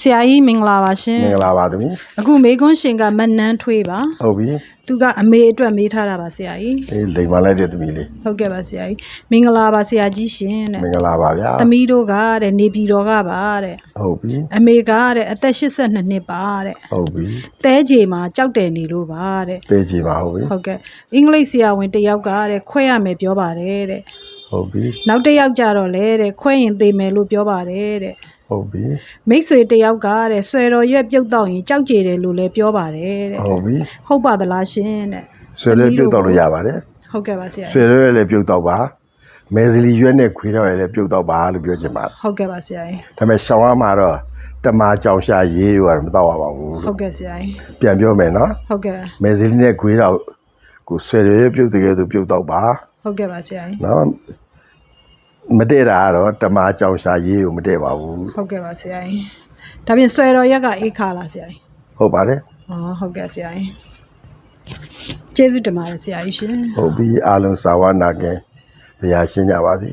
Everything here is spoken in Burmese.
ဆရာကြီးမင်္ဂလာပါရှင်မင်္ဂလာပါသမီးအခုမေကွန်းရှင်ကမနန်းထွေးပါဟုတ်ပြီသူကအမေအတွက်မေးထားတာပါဆရာကြီးအေးလိမ်ပါလိုက်တဲ့သမီးလေးဟုတ်ကဲ့ပါဆရာကြီးမင်္ဂလာပါဆရာကြီးရှင်တဲ့မင်္ဂလာပါဗျာသမီးတို့ကတဲ့နေပြည်တော်ကပါတဲ့ဟုတ်ပြီအမေကတဲ့အသက်82နှစ်ပါတဲ့ဟုတ်ပြီတဲကြေမှာကြောက်တယ်နေလို့ပါတဲ့ပေးကြည့်ပါဟုတ်ပြီဟုတ်ကဲ့အင်္ဂလိပ်ဆရာဝန်တစ်ယောက်ကတဲ့ခွဲရမယ်ပြောပါတယ်တဲ့ ဟုတ်ပြီနောက်တစ်ယောက်ကြတော့လေတဲ့ခွဲရင်သေမယ်လို့ပြောပါတယ်တဲ့ဟုတ်ပြီမိတ်ဆွေတစ်ယောက်ကတဲ့ဆွဲတော်ရွက်ပြုတ်တော့ရင်ကြောက်ကြတယ်လို့လည်းပြောပါတယ်တဲ့ဟုတ်ပြီဟုတ်ပါသလားရှင်တဲ့ဆွေရဲပြုတ်တော့လို့ရပါတယ်ဟုတ်ကဲ့ပါဆရာဆွေရဲလည်းပြုတ်တော့ပါမဲစလီရွက်နဲ့ခွေးတော့လည်းပြုတ်တော့ပါလို့ပြောချင်ပါတယ်ဟုတ်ကဲ့ပါဆရာကြီးဒါပေမဲ့ရှောင်းရမှာတော့တမာကြောင်ရှာရေးရမတော့ပါဘူးဟုတ်ကဲ့ဆရာကြီးပြန်ပြောမယ်နော်ဟုတ်ကဲ့မဲစလီနဲ့ခွေးတော့ကိုဆွေရဲပြုတ်တကယ်သူပြုတ်တော့ပါ ဟုတ်ကဲ့ပါဆရာကြီးနော်မတည့်တာကတော့တမာကြောင်ရှာရေးကိုမတည့်ပါဘူးဟုတ်ကဲ့ပါဆရာကြီးဒါပြင်ဆွဲတော်ရွက်ကအေးခါလားဆရာကြီးဟုတ်ပါတယ်อ๋อဟုတ်ကဲ့ဆရာကြီးကျေးဇူးတင်ပါတယ်ဆရာကြီးရှင်ဟုတ်ပြီအားလုံးစာဝနာကင်ဘုရားရှင်းကြပါစေ